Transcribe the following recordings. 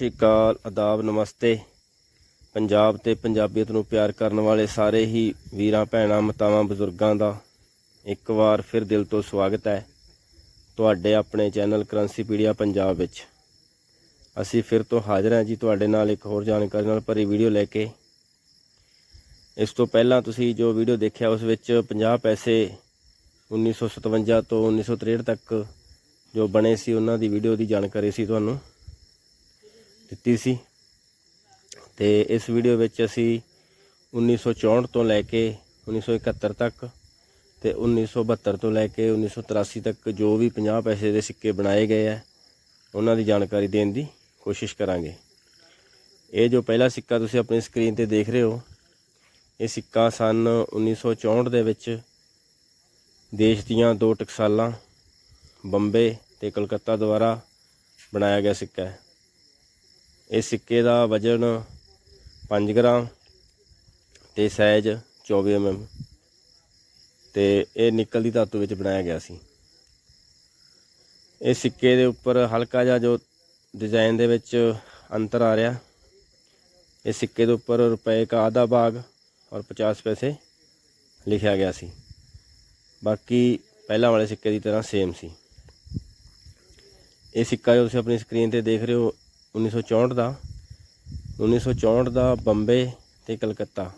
ਸ਼੍ਰੀ ਅਕਾਲ ਆਦਾਬ ਨਮਸਤੇ। ਪੰਜਾਬ ਤੇ ਪੰਜਾਬੀਅਤ ਨੂੰ ਪਿਆਰ ਕਰਨ ਵਾਲੇ ਸਾਰੇ ਹੀ ਵੀਰਾਂ, ਭੈਣਾਂ, ਮਾਤਾਵਾਂ, ਬਜ਼ੁਰਗਾਂ ਦਾ ਇੱਕ ਵਾਰ ਫਿਰ ਦਿਲ ਤੋਂ ਸਵਾਗਤ ਹੈ ਤੁਹਾਡੇ ਆਪਣੇ ਚੈਨਲ ਕਰੰਸੀ ਕਰੰਸੀਪੀਡੀਆ ਪੰਜਾਬ ਵਿੱਚ। ਅਸੀਂ ਫਿਰ ਤੋਂ ਹਾਜ਼ਰ ਹਾਂ ਜੀ ਤੁਹਾਡੇ ਨਾਲ ਇੱਕ ਹੋਰ ਜਾਣਕਾਰੀ ਨਾਲ ਭਰੀ ਵੀਡੀਓ ਲੈ ਕੇ। ਇਸ ਤੋਂ ਪਹਿਲਾਂ ਤੁਸੀਂ ਜੋ ਵੀਡੀਓ ਦੇਖਿਆ, ਉਸ ਵਿੱਚ 50 ਪੈਸੇ 1957 ਤੋਂ 1963 ਤੱਕ ਜੋ ਬਣੇ ਸੀ, ਉਹਨਾਂ ਦੀ ਵੀਡੀਓ ਦੀ ਜਾਣਕਾਰੀ ਸੀ ਤੁਹਾਨੂੰ। ਦਿੱਤੀ ਸੀ ਤੇ ਇਸ ਵੀਡੀਓ ਵਿੱਚ ਅਸੀਂ 1964 ਤੋਂ ਲੈ ਕੇ 1971 ਤੱਕ ਤੇ 1972 ਤੋਂ ਲੈ ਕੇ 1983 ਤੱਕ ਜੋ ਵੀ 50 ਪੈਸੇ ਦੇ ਸਿੱਕੇ ਬਣਾਏ ਗਏ ਆ, ਉਹਨਾਂ ਦੀ ਜਾਣਕਾਰੀ ਦੇਣ ਦੀ ਕੋਸ਼ਿਸ਼ ਕਰਾਂਗੇ। ਇਹ ਜੋ ਪਹਿਲਾ ਸਿੱਕਾ ਤੁਸੀਂ ਆਪਣੀ ਸਕਰੀਨ ਤੇ ਦੇਖ ਰਹੇ ਹੋ, ਇਹ ਸਿੱਕਾ ਸਨ 1964 ਦੇ ਵਿੱਚ ਦੇਸ਼ ਦੀਆਂ ਦੋ ਟਕਸਾਲਾਂ, ਬੰਬੇ ਤੇ ਕਲਕੱਤਾ ਦੁਆਰਾ ਬਣਾਇਆ ਗਿਆ ਸਿੱਕਾ ਹੈ। ਇਹ ਸਿੱਕੇ ਦਾ ਵਜ਼ਨ 5 ਗ੍ਰਾਮ ਤੇ ਸਾਈਜ਼ 24 mm ਤੇ ਇਹ ਨਿਕਲ ਦੀ ਧਾਤੂ ਵਿੱਚ ਬਣਾਇਆ ਗਿਆ ਸੀ। ਇਹ ਸਿੱਕੇ ਦੇ ਉੱਪਰ ਹਲਕਾ ਜਿਹਾ ਜੋ ਡਿਜ਼ਾਈਨ ਦੇ ਵਿੱਚ ਅੰਤਰ ਆ ਰਿਹਾ। ਇਹ ਸਿੱਕੇ ਦੇ ਉੱਪਰ ਰੁਪਏ ਦਾ ਆਧਾ ਭਾਗ ਔਰ 50 ਪੈਸੇ ਲਿਖਿਆ ਗਿਆ ਸੀ। ਬਾਕੀ ਪਹਿਲਾਂ ਵਾਲੇ ਸਿੱਕੇ ਦੀ ਤਰ੍ਹਾਂ ਸੇਮ ਸੀ। ਇਹ ਸਿੱਕਾ ਜੋ ਤੁਸੀਂ ਆਪਣੀ ਸਕਰੀਨ ਤੇ ਦੇਖ ਰਹੇ ਹੋ 1964 ਦਾ 1964 ਦਾ ਬੰਬੇ ਤੇ ਕਲਕੱਤਾ,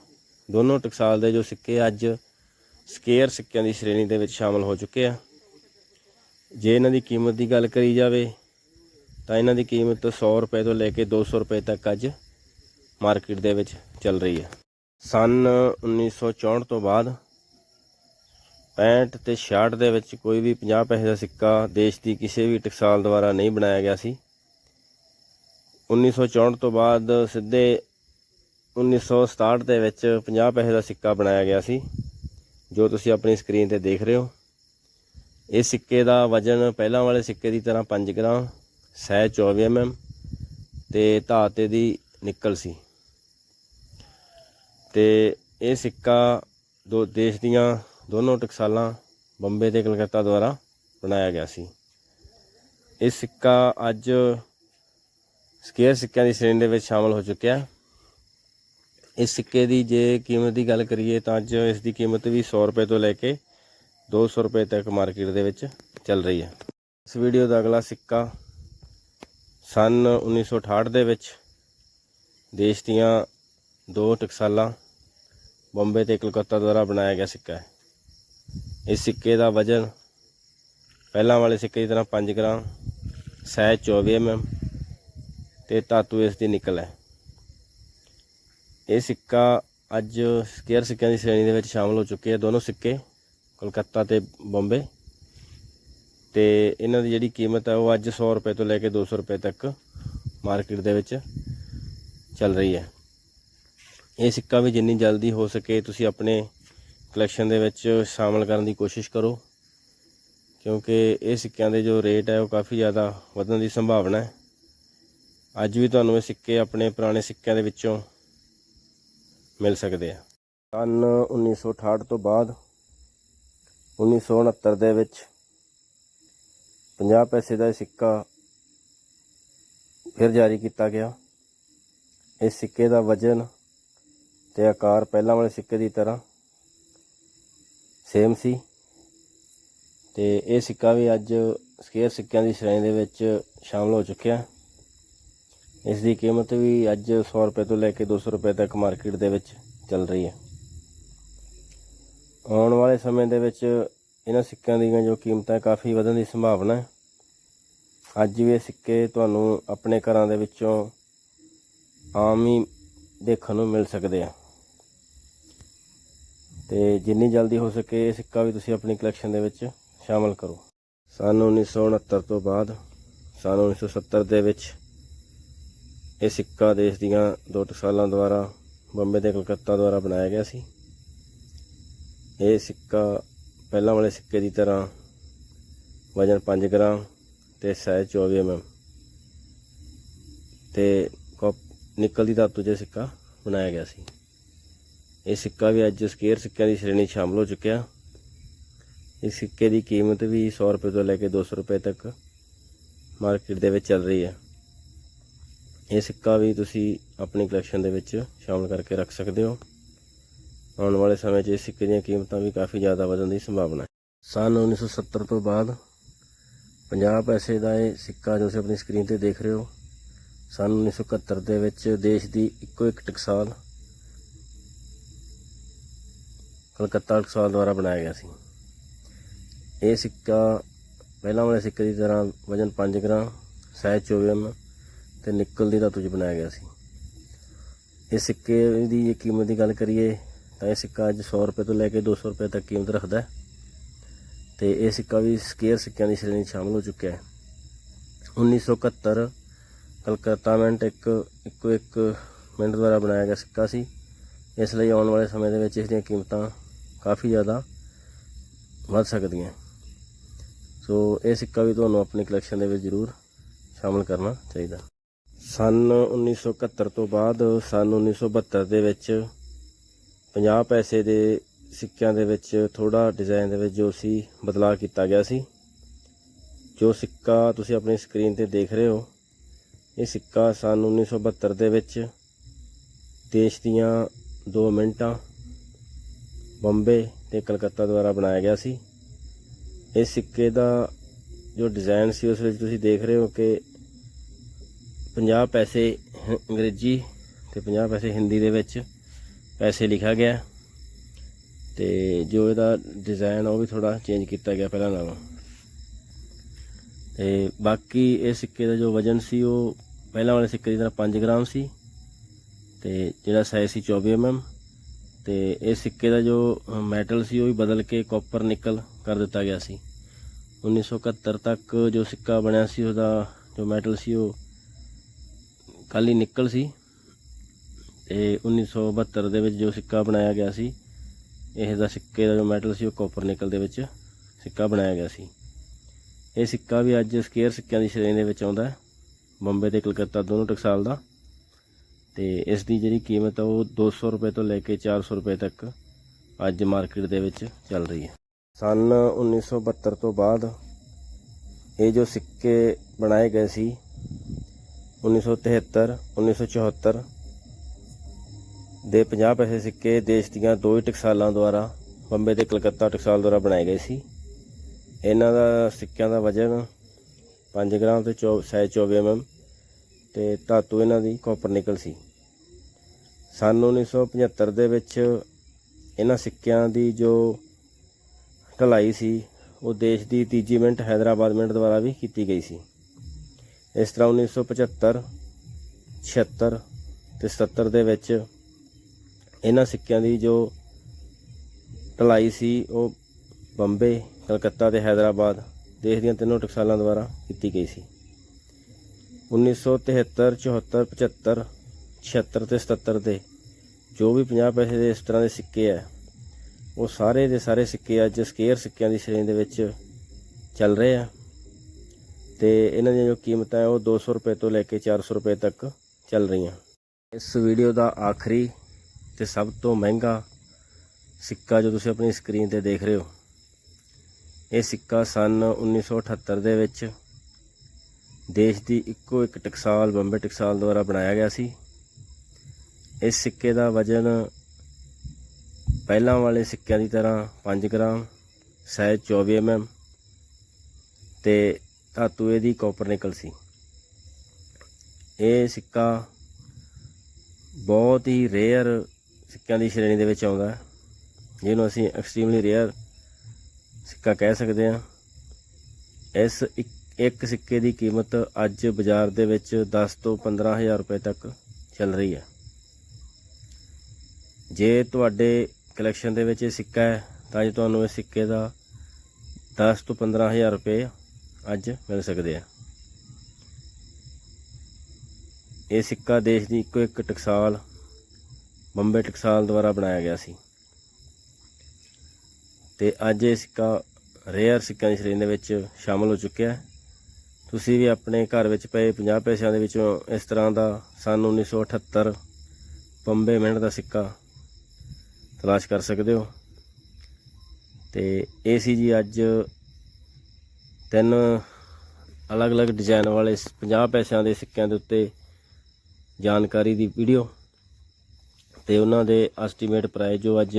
ਦੋਨੋਂ ਟਕਸਾਲ ਦੇ ਜੋ ਸਿੱਕੇ ਅੱਜ ਸਕੇਅਰ ਸਿੱਕਿਆਂ ਦੀ ਸ਼੍ਰੇਣੀ ਦੇ ਵਿੱਚ ਸ਼ਾਮਲ ਹੋ ਚੁੱਕੇ ਆ। ਜੇ ਇਹਨਾਂ ਦੀ ਕੀਮਤ ਦੀ ਗੱਲ ਕਰੀ ਜਾਵੇ, ਤਾਂ ਇਹਨਾਂ ਦੀ ਕੀਮਤ 100 ਰੁਪਏ ਤੋਂ ਲੈ ਕੇ 200 ਰੁਪਏ ਤੱਕ ਅੱਜ ਮਾਰਕੀਟ ਦੇ ਵਿੱਚ ਚੱਲ ਰਹੀ ਹੈ। ਸਨ 1964 ਤੋਂ ਬਾਅਦ 65 ਤੇ 66 ਦੇ ਵਿੱਚ ਕੋਈ ਵੀ 50 ਪੈਸੇ ਦਾ ਸਿੱਕਾ ਦੇਸ਼ ਦੀ ਕਿਸੇ ਵੀ ਟਕਸਾਲ ਦੁਆਰਾ ਨਹੀਂ ਬਣਾਇਆ ਗਿਆ ਸੀ। 1964 ਤੋਂ ਬਾਅਦ ਸਿੱਧੇ 1967 ਦੇ ਵਿੱਚ 50 ਪੈਸੇ ਦਾ ਸਿੱਕਾ ਬਣਾਇਆ ਗਿਆ ਸੀ, ਜੋ ਤੁਸੀਂ ਆਪਣੀ ਸਕਰੀਨ ਤੇ ਦੇਖ ਰਹੇ ਹੋ। ਇਸ ਸਿੱਕੇ ਦਾ ਵਜ਼ਨ ਪਹਿਲਾਂ ਵਾਲੇ ਸਿੱਕੇ ਦੀ ਤਰ੍ਹਾਂ 5 ਗ੍ਰਾਮ ਸਾਈਜ਼ 24 mm ਤੇ ਧਾਤੇ ਦੀ ਨਿਕਲ ਸੀ। ਤੇ ਇਹ ਸਿੱਕਾ ਦੋ ਦੇਸ਼ ਦੀਆਂ ਦੋਨੋਂ ਟਕਸਾਲਾਂ ਬੰਬੇ ਤੇ ਕਲਕੱਤਾ ਦੁਆਰਾ ਬਣਾਇਆ ਗਿਆ ਸੀ। ਇਹ ਸਿੱਕਾ ਅੱਜ ਸਕੇਅਰ ਸਿੱਕਿਆਂ ਦੀ ਸ਼੍ਰੇਣੀ ਦੇ ਵਿੱਚ ਸ਼ਾਮਲ ਹੋ ਚੁੱਕਿਆ। ਇਸ ਸਿੱਕੇ ਦੀ ਜੇ ਕੀਮਤ ਦੀ ਗੱਲ ਕਰੀਏ ਤਾਂ ਅੱਜ ਇਸ ਦੀ ਕੀਮਤ ਵੀ 100 ਰੁਪਏ ਤੋਂ ਲੈ ਕੇ 200 ਰੁਪਏ ਤੱਕ ਮਾਰਕੀਟ ਦੇ ਵਿੱਚ ਚੱਲ ਰਹੀ ਹੈ। ਇਸ ਵੀਡੀਓ ਦਾ ਅਗਲਾ ਸਿੱਕਾ ਸਨ 1968 ਦੇ ਵਿੱਚ ਦੇਸ਼ ਦੀਆਂ ਦੋ ਟਕਸਾਲਾਂ ਬੰਬੇ ਤੇ ਕਲਕੱਤਾ ਦੁਆਰਾ ਬਣਾਇਆ ਗਿਆ ਸਿੱਕਾ ਹੈ। ਇਸ ਸਿੱਕੇ ਦਾ ਵਜ਼ਨ ਪਹਿਲਾਂ ਵਾਲੇ ਸਿੱਕੇ ਦੀ ਤਰ੍ਹਾਂ 5 ਗ੍ਰਾਮ ਸਾਈਜ਼ 24 mm ਤੇ ਧਾਤੂ ਇਸ ਦੀ ਨਿਕਲ ਹੈ। ਇਹ ਸਿੱਕਾ ਅੱਜ ਸਕੇਅਰ ਸਿੱਕਿਆਂ ਦੀ ਸ਼੍ਰੇਣੀ ਦੇ ਵਿੱਚ ਸ਼ਾਮਲ ਹੋ ਚੁੱਕੇ ਆ। ਦੋਨੋਂ ਸਿੱਕੇ, ਕਲਕੱਤਾ ਤੇ ਬੰਬੇ। ਤੇ ਇਹਨਾਂ ਦੀ ਜਿਹੜੀ ਕੀਮਤ ਹੈ ਉਹ ਅੱਜ 100 ਰੁਪਏ ਤੋਂ ਲੈ ਕੇ 200 ਰੁਪਏ ਤੱਕ ਮਾਰਕੀਟ ਦੇ ਵਿੱਚ ਚੱਲ ਰਹੀ ਹੈ। ਇਹ ਸਿੱਕਾ ਵੀ ਜਿੰਨੀ ਜਲਦੀ ਹੋ ਸਕੇ ਤੁਸੀਂ ਆਪਣੇ ਕਲੈਕਸ਼ਨ ਦੇ ਵਿੱਚ ਸ਼ਾਮਲ ਕਰਨ ਦੀ ਕੋਸ਼ਿਸ਼ ਕਰੋ। ਕਿਉਂਕਿ ਇਹ ਸਿੱਕਿਆਂ ਦੇ ਜੋ ਰੇਟ ਹੈ ਉਹ ਕਾਫੀ ਜ਼ਿਆਦਾ ਵਧਣ ਦੀ ਸੰਭਾਵਨਾ ਹੈ। ਅੱਜ ਵੀ ਤੁਹਾਨੂੰ ਇਹ ਸਿੱਕੇ ਆਪਣੇ ਪੁਰਾਣੇ ਸਿੱਕਿਆਂ ਦੇ ਵਿੱਚੋਂ ਮਿਲ ਸਕਦੇ ਆ। ਸਨ 1968 ਤੋਂ ਬਾਅਦ 1969 ਦੇ ਵਿੱਚ 50 ਪੈਸੇ ਦਾ ਇਹ ਸਿੱਕਾ ਫਿਰ ਜਾਰੀ ਕੀਤਾ ਗਿਆ। ਇਸ ਸਿੱਕੇ ਦਾ ਵਜ਼ਨ ਤੇ ਆਕਾਰ ਪਹਿਲਾਂ ਵਾਲੇ ਸਿੱਕੇ ਦੀ ਤਰ੍ਹਾਂ ਸੇਮ ਸੀ ਤੇ ਇਹ ਸਿੱਕਾ ਵੀ ਅੱਜ ਸਕੇਅਰ ਸਿੱਕਿਆਂ ਦੀ ਸ਼੍ਰੇਣੀ ਦੇ ਵਿੱਚ ਸ਼ਾਮਲ ਹੋ ਚੁੱਕਿਆ। ਇਸ ਦੀ ਕੀਮਤ ਵੀ ਅੱਜ 100 ਰੁਪਏ ਤੋਂ ਲੈ ਕੇ 200 ਰੁਪਏ ਤੱਕ ਮਾਰਕੀਟ ਦੇ ਵਿੱਚ ਚੱਲ ਰਹੀ ਹੈ। ਆਉਣ ਵਾਲੇ ਸਮੇਂ ਦੇ ਵਿੱਚ ਇਹਨਾਂ ਸਿੱਕਿਆਂ ਦੀਆਂ ਜੋ ਕੀਮਤਾਂ ਕਾਫੀ ਵਧਣ ਦੀ ਸੰਭਾਵਨਾ ਹੈ। ਅੱਜ ਵੀ ਇਹ ਸਿੱਕੇ ਤੁਹਾਨੂੰ ਆਪਣੇ ਘਰਾਂ ਦੇ ਵਿੱਚੋਂ ਆਮ ਹੀ ਦੇਖਣ ਨੂੰ ਮਿਲ ਸਕਦੇ ਆ। ਤੇ ਜਿੰਨੀ ਜਲਦੀ ਹੋ ਸਕੇ ਇਹ ਸਿੱਕਾ ਵੀ ਤੁਸੀਂ ਆਪਣੀ ਕਲੈਕਸ਼ਨ ਦੇ ਵਿੱਚ ਸ਼ਾਮਲ ਕਰੋ। ਸਨ 1969 ਤੋਂ ਬਾਅਦ, ਸਨ 1970 ਦੇ ਵਿੱਚ ਇਹ ਸਿੱਕਾ ਦੇਸ਼ ਦੀਆਂ ਦੋ ਟਕਸਾਲਾਂ ਦੁਆਰਾ ਬੰਬੇ ਦੇ ਕਲਕੱਤਾ ਦੁਆਰਾ ਬਣਾਇਆ ਗਿਆ ਸੀ। ਇਹ ਸਿੱਕਾ ਪਹਿਲਾਂ ਵਾਲੇ ਸਿੱਕੇ ਦੀ ਤਰ੍ਹਾਂ ਵਜ਼ਨ 5 ਗ੍ਰਾਮ ਤੇ ਸਾਈਜ਼ 24 mm ਤੇ ਕਾਪ- ਨਿਕਲ ਦੀ ਧਾਤੂ ਜਿਹਾ ਸਿੱਕਾ ਬਣਾਇਆ ਗਿਆ ਸੀ। ਇਹ ਸਿੱਕਾ ਵੀ ਅੱਜ ਸਕੇਅਰ ਸਿੱਕਿਆਂ ਦੀ ਸ਼੍ਰੇਣੀ 'ਚ ਸ਼ਾਮਲ ਹੋ ਚੁੱਕਿਆ। ਇਸ ਸਿੱਕੇ ਦੀ ਕੀਮਤ ਵੀ 100 ਰੁਪਏ ਤੋਂ ਲੈ ਕੇ 200 ਰੁਪਏ ਤੱਕ ਮਾਰਕੀਟ ਦੇ ਵਿੱਚ ਚੱਲ ਰਹੀ ਹੈ। ਇਹ ਸਿੱਕਾ ਵੀ ਤੁਸੀਂ ਆਪਣੀ ਕਲੈਕਸ਼ਨ ਦੇ ਵਿੱਚ ਸ਼ਾਮਲ ਕਰਕੇ ਰੱਖ ਸਕਦੇ ਹੋ। ਆਉਣ ਵਾਲੇ ਸਮੇਂ 'ਚ ਇਹ ਸਿੱਕੇ ਦੀਆਂ ਕੀਮਤਾਂ ਵੀ ਕਾਫੀ ਜ਼ਿਆਦਾ ਵਧਣ ਦੀ ਸੰਭਾਵਨਾ ਹੈ। ਸਨ 1970 ਤੋਂ ਬਾਅਦ 50 ਪੈਸੇ ਦਾ ਇਹ ਸਿੱਕਾ ਜੋ ਤੁਸੀਂ ਆਪਣੀ ਸਕਰੀਨ ਤੇ ਦੇਖ ਰਹੇ ਹੋ ਸਨ 1971 ਦੇ ਵਿੱਚ ਦੇਸ਼ ਦੀ ਇੱਕੋ ਇੱਕ ਟਕਸਾਲ ਕਲਕੱਤਾ ਟਕਸਾਲ ਦੁਆਰਾ ਬਣਾਇਆ ਗਿਆ ਸੀ। ਇਹ ਸਿੱਕਾ ਪਹਿਲਾਂ ਵਾਲੇ ਸਿੱਕੇ ਦੀ ਤਰ੍ਹਾਂ ਵਜਨ 5 ਗ੍ਰਾਮ, ਸਾਈਜ਼ 24 ਐਮ ਤੇ ਨਿਕਲ ਦੀ ਧਾਤੂ 'ਚ ਬਣਾਇਆ ਗਿਆ ਸੀ। ਇਹ ਸਿੱਕੇ ਦੀ ਜੇ ਕੀਮਤ ਦੀ ਗੱਲ ਕਰੀਏ, ਤਾਂ ਇਹ ਸਿੱਕਾ ਅੱਜ 100 ਰੁਪਏ ਤੋਂ ਲੈ ਕੇ 200 ਰੁਪਏ ਤੱਕ ਕੀਮਤ ਰੱਖਦਾ ਹੈ। ਤੇ ਇਹ ਸਿੱਕਾ ਵੀ ਸਕੇਅਰ ਸਿੱਕਿਆਂ ਦੀ ਸ਼੍ਰੇਣੀ 'ਚ ਸ਼ਾਮਲ ਹੋ ਚੁੱਕਿਆ ਹੈ। 1971 ਕਲਕੱਤਾ ਮਿੰਟ ਇੱਕ, ਇੱਕੋ ਇੱਕ ਮਿੰਟ ਦੁਆਰਾ ਬਣਾਇਆ ਗਿਆ ਸਿੱਕਾ ਸੀ। ਇਸ ਲਈ ਆਉਣ ਵਾਲੇ ਸਮੇਂ ਦੇ ਵਿੱਚ ਇਸ ਦੀਆਂ ਕੀਮਤਾਂ ਕਾਫੀ ਜ਼ਿਆਦਾ ਵੱਧ ਸਕਦੀਆਂ ਸੋ ਇਹ ਸਿੱਕਾ ਵੀ ਤੁਹਾਨੂੰ ਆਪਣੀ ਕਲੈਕਸ਼ਨ ਦੇ ਵਿੱਚ ਜ਼ਰੂਰ ਸ਼ਾਮਲ ਕਰਨਾ ਚਾਹੀਦਾ ਸਨ 1971 ਤੋਂ ਬਾਅਦ, ਸਨ 1972 ਦੇ ਵਿੱਚ 50 ਪੈਸੇ ਦੇ ਸਿੱਕਿਆਂ ਦੇ ਵਿੱਚ ਥੋੜਾ ਡਿਜ਼ਾਈਨ ਦੇ ਵਿੱਚ ਜੋ ਸੀ, ਬਦਲਾਅ ਕੀਤਾ ਗਿਆ ਸੀ। ਜੋ ਸਿੱਕਾ ਤੁਸੀਂ ਆਪਣੀ ਸਕਰੀਨ ਤੇ ਦੇਖ ਰਹੇ ਹੋ, ਇਹ ਸਿੱਕਾ ਸਨ 1972 ਦੇ ਵਿੱਚ ਦੇਸ਼ ਦੀਆਂ ਦੋ ਮਿੰਟਾਂ ਬੰਬੇ ਤੇ ਕਲਕੱਤਾ ਦੁਆਰਾ ਬਣਾਇਆ ਗਿਆ ਸੀ। ਇਸ ਸਿੱਕੇ ਦਾ ਜੋ ਡਿਜ਼ਾਈਨ ਸੀ, ਉਸ ਵਿੱਚ ਤੁਸੀਂ ਦੇਖ ਰਹੇ ਹੋ ਕਿ 50 ਪੈਸੇ ਅੰਗਰੇਜ਼ੀ ਤੇ 50 ਪੈਸੇ ਹਿੰਦੀ ਦੇ ਵਿੱਚ ਪੈਸੇ ਲਿਖਿਆ ਗਿਆ। ਤੇ ਜੋ ਇਹਦਾ ਡਿਜ਼ਾਈਨ ਉਹ ਵੀ ਥੋੜਾ ਚੇਂਜ ਕੀਤਾ ਗਿਆ ਪਹਿਲਾਂ ਨਾਲੋਂ। ਤੇ ਬਾਕੀ ਇਹ ਸਿੱਕੇ ਦਾ ਜੋ ਵਜ਼ਨ ਸੀ, ਉਹ ਪਹਿਲਾਂ ਵਾਲੇ ਸਿੱਕੇ ਦੀ ਤਰ੍ਹਾਂ 5 ਗ੍ਰਾਮ ਸੀ। ਤੇ ਜਿਹੜਾ ਸਾਈਜ਼ ਸੀ 24 mm ਤੇ ਇਹ ਸਿੱਕੇ ਦਾ ਜੋ ਮੈਟਲ ਸੀ, ਉਹ ਵੀ ਬਦਲ ਕੇ ਕਾਪਰ ਨਿਕਲ ਕਰ ਦਿੱਤਾ ਗਿਆ ਸੀ। 1971 ਤੱਕ ਜੋ ਸਿੱਕਾ ਬਣਿਆ ਸੀ, ਉਹਦਾ ਜੋ ਮੈਟਲ ਸੀ, ਉਹ ਕਾਲੀ ਨਿਕਲ ਸੀ ਤੇ 1972 ਦੇ ਵਿੱਚ ਜੋ ਸਿੱਕਾ ਬਣਾਇਆ ਗਿਆ ਸੀ, ਇਹ ਦਾ ਸਿੱਕੇ ਦਾ ਜੋ ਮੈਟਲ ਸੀ ਉਹ ਕਾਪਰ ਨਿਕਲ ਦੇ ਵਿੱਚ ਸਿੱਕਾ ਬਣਾਇਆ ਗਿਆ ਸੀ। ਇਹ ਸਿੱਕਾ ਵੀ ਅੱਜ ਸਕੇਅਰ ਸਿੱਕਿਆਂ ਦੀ ਸ਼੍ਰੇਣੀ ਦੇ ਵਿੱਚ ਆਉਂਦਾ ਹੈ, ਬੰਬੇ ਤੇ ਕਲਕੱਤਾ ਦੋਨੋਂ ਟਕਸਾਲ ਦਾ। ਤੇ ਇਸ ਦੀ ਜਿਹੜੀ ਕੀਮਤ ਆ ਉਹ 200 ਰੁਪਏ ਤੋਂ ਲੈ ਕੇ 400 ਰੁਪਏ ਤੱਕ ਅੱਜ ਮਾਰਕੀਟ ਦੇ ਵਿੱਚ ਚੱਲ ਰਹੀ ਹੈ। ਸਨ 1972 ਤੋਂ ਬਾਅਦ ਇਹ ਜੋ ਸਿੱਕੇ ਬਣਾਏ ਗਏ ਸੀ 1973 1974 ਦੇ 50 ਪੈਸੇ ਸਿੱਕੇ ਦੇਸ਼ ਦੀਆਂ ਦੋ ਹੀ ਟਕਸਾਲਾਂ ਦੁਆਰਾ ਬੰਬੇ ਤੇ ਕਲਕੱਤਾ ਟਕਸਾਲ ਦੁਆਰਾ ਬਣਾਏ ਗਏ ਸੀ। ਇਹਨਾਂ ਦਾ ਸਿੱਕਿਆਂ ਦਾ ਵਜ਼ਨ 5 ਗ੍ਰਾਮ ਤੇ ਚੌ- ਸਾਈਜ਼ 24 mm ਤੇ ਧਾਤੂ ਇਹਨਾਂ ਦੀ ਕਾਪਰ ਨਿਕਲ ਸੀ। ਸਨ 1975 ਦੇ ਵਿੱਚ ਇਹਨਾਂ ਸਿੱਕਿਆਂ ਦੀ ਜੋ ਢਲਾਈ ਸੀ, ਉਹ ਦੇਸ਼ ਦੀ ਤੀਜੀ ਮਿੰਟ ਹੈਦਰਾਬਾਦ ਮਿੰਟ ਦੁਆਰਾ ਵੀ ਕੀਤੀ ਗਈ ਸੀ। ਇਸ ਤਰ੍ਹਾਂ 1975 76 ਤੇ 77 ਦੇ ਵਿੱਚ ਇਹਨਾਂ ਸਿੱਕਿਆਂ ਦੀ ਜੋ ਢਲਾਈ ਸੀ ਉਹ ਬੰਬੇ, ਕਲਕੱਤਾ ਤੇ ਹੈਦਰਾਬਾਦ ਦੇਸ਼ ਦੀਆਂ ਤਿੰਨੋਂ ਟਕਸਾਲਾਂ ਦੁਆਰਾ ਕੀਤੀ ਗਈ ਸੀ। 1973 74 75 76 ਤੇ 77 ਦੇ ਜੋ ਵੀ 50 ਪੈਸੇ ਦੇ ਇਸ ਤਰ੍ਹਾਂ ਦੇ ਸਿੱਕੇ ਆ ਉਹ ਸਾਰੇ ਦੇ ਸਾਰੇ ਸਿੱਕੇ ਅੱਜ ਸਕੇਅਰ ਸਿੱਕਿਆਂ ਦੀ ਸ਼੍ਰੇਣੀ ਦੇ ਵਿੱਚ ਚੱਲ ਰਹੇ ਆ। ਤੇ ਇਹਨਾਂ ਦੀਆਂ ਜੋ ਕੀਮਤਾਂ ਹੈ ਉਹ 200 ਰੁਪਏ ਤੋਂ ਲੈ ਕੇ 400 ਰੁਪਏ ਤੱਕ ਚੱਲ ਰਹੀਆਂ। ਇਸ ਵੀਡੀਓ ਦਾ ਆਖਰੀ ਤੇ ਸਭ ਤੋਂ ਮਹਿੰਗਾ ਸਿੱਕਾ ਜੋ ਤੁਸੀਂ ਆਪਣੀ ਸਕਰੀਨ ਤੇ ਦੇਖ ਰਹੇ ਹੋ, ਇਹ ਸਿੱਕਾ ਸਨ 1978 ਦੇ ਵਿੱਚ ਦੇਸ਼ ਦੀ ਇੱਕੋ ਇੱਕ ਟਕਸਾਲ, ਬੰਬੇ ਟਕਸਾਲ ਦੁਆਰਾ ਬਣਾਇਆ ਗਿਆ ਸੀ। ਇਸ ਸਿੱਕੇ ਦਾ ਵਜ਼ਨ ਪਹਿਲਾਂ ਵਾਲੇ ਸਿੱਕਿਆਂ ਦੀ ਤਰ੍ਹਾਂ 5 ਗ੍ਰਾਮ ਸਾਈਜ਼ 24 mm ਤੇ ਧਾਤੂ ਇਹਦੀ ਕਾਪਰ ਨਿਕਲ ਸੀ। ਇਹ ਸਿੱਕਾ ਬਹੁਤ ਹੀ ਰੇਅਰ ਸਿੱਕਿਆਂ ਦੀ ਸ਼੍ਰੇਣੀ ਦੇ ਵਿੱਚ ਆਉਂਦਾ ਜਿਹਨੂੰ ਅਸੀਂ ਐਕਸਟ੍ਰੀਮਲੀ ਰੇਅਰ ਸਿੱਕਾ ਕਹਿ ਸਕਦੇ ਹਾਂ। ਇਸ ਇੱਕ ਸਿੱਕੇ ਦੀ ਕੀਮਤ ਅੱਜ ਬਾਜ਼ਾਰ ਦੇ ਵਿੱਚ 10 ਤੋਂ 15000 ਰੁਪਏ ਤੱਕ ਚੱਲ ਰਹੀ ਹੈ। ਜੇ ਤੁਹਾਡੇ ਕਲੈਕਸ਼ਨ ਦੇ ਵਿੱਚ ਇਹ ਸਿੱਕਾ ਹੈ, ਤਾਂ ਅੱਜ ਤੁਹਾਨੂੰ ਇਸ ਸਿੱਕੇ ਦਾ 10 ਤੋਂ 15000 ਰੁਪਏ ਅੱਜ ਮਿਲ ਸਕਦੇ ਆ। ਇਹ ਸਿੱਕਾ ਦੇਸ਼ ਦੀ ਇੱਕੋ ਇੱਕ ਟਕਸਾਲ, ਬੰਬੇ ਟਕਸਾਲ ਦੁਆਰਾ ਬਣਾਇਆ ਗਿਆ ਸੀ। ਤੇ ਅੱਜ ਇਹ ਸਿੱਕਾ ਰੇਅਰ ਸਿੱਕਿਆਂ ਦੀ ਸ਼੍ਰੇਣੀ ਦੇ ਵਿੱਚ ਸ਼ਾਮਲ ਹੋ ਚੁੱਕਿਆ ਹੈ। ਤੁਸੀਂ ਵੀ ਆਪਣੇ ਘਰ ਵਿੱਚ ਪਏ 50 ਪੈਸਿਆਂ ਦੇ ਵਿੱਚੋਂ ਇਸ ਤਰ੍ਹਾਂ ਦਾ ਸਨ 1978 ਬੰਬੇ ਮਿੰਟ ਦਾ ਸਿੱਕਾ ਤਲਾਸ਼ ਕਰ ਸਕਦੇ ਹੋ। ਤੇ ਇਹ ਸੀ ਜੀ ਅੱਜ ਤਿੰਨ ਅਲੱਗ-ਅਲੱਗ ਡਿਜ਼ਾਈਨ ਵਾਲੇ 50 ਪੈਸਿਆਂ ਦੇ ਸਿੱਕਿਆਂ ਦੇ ਉੱਤੇ ਜਾਣਕਾਰੀ ਦੀ ਵੀਡੀਓ ਤੇ ਉਹਨਾਂ ਦੇ ਐਸਟੀਮੇਟ ਪ੍ਰਾਈਸ ਜੋ ਅੱਜ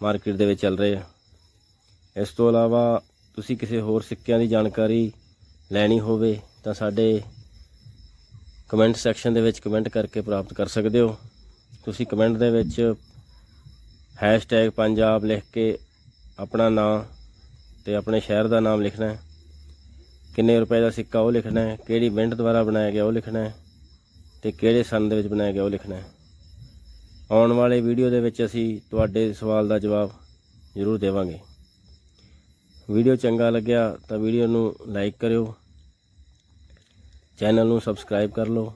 ਮਾਰਕੀਟ ਦੇ ਵਿੱਚ ਚੱਲ ਰਹੇ ਆ। ਇਸ ਤੋਂ ਇਲਾਵਾ ਤੁਸੀਂ ਕਿਸੇ ਹੋਰ ਸਿੱਕਿਆਂ ਦੀ ਜਾਣਕਾਰੀ ਲੈਣੀ ਹੋਵੇ ਤਾਂ ਸਾਡੇ ਕਮੈਂਟ ਸੈਕਸ਼ਨ ਦੇ ਵਿੱਚ ਕਮੈਂਟ ਕਰਕੇ ਪ੍ਰਾਪਤ ਕਰ ਸਕਦੇ ਹੋ। ਤੁਸੀਂ ਕਮੈਂਟ ਦੇ ਵਿੱਚ ਹੈਸ਼ਟੈਗ ਪੰਜਾਬ ਲਿਖ ਕੇ ਆਪਣਾ ਨਾਮ ਤੇ ਆਪਣੇ ਸ਼ਹਿਰ ਦਾ ਨਾਮ ਲਿਖਣਾ ਹੈ। ਕਿੰਨੇ ਰੁਪਏ ਦਾ ਸਿੱਕਾ ਉਹ ਲਿਖਣਾ ਹੈ, ਕਿਹੜੀ ਮਿੰਟ ਦੁਆਰਾ ਬਣਾਇਆ ਗਿਆ ਉਹ ਲਿਖਣਾ ਹੈ ਤੇ ਕਿਹੜੇ ਸਨ ਦੇ ਵਿੱਚ ਬਣਾਇਆ ਗਿਆ ਉਹ ਲਿਖਣਾ ਹੈ। ਆਉਣ ਵਾਲੇ ਵੀਡੀਓ ਦੇ ਵਿੱਚ ਅਸੀਂ ਤੁਹਾਡੇ ਸਵਾਲ ਦਾ ਜਵਾਬ ਜ਼ਰੂਰ ਦੇਵਾਂਗੇ। ਵੀਡੀਓ ਚੰਗਾ ਲੱਗਿਆ ਤਾਂ ਵੀਡੀਓ ਨੂੰ ਲਾਈਕ ਕਰਿਓ, ਚੈਨਲ ਨੂੰ ਸਬਸਕ੍ਰਾਈਬ ਕਰ ਲਓ।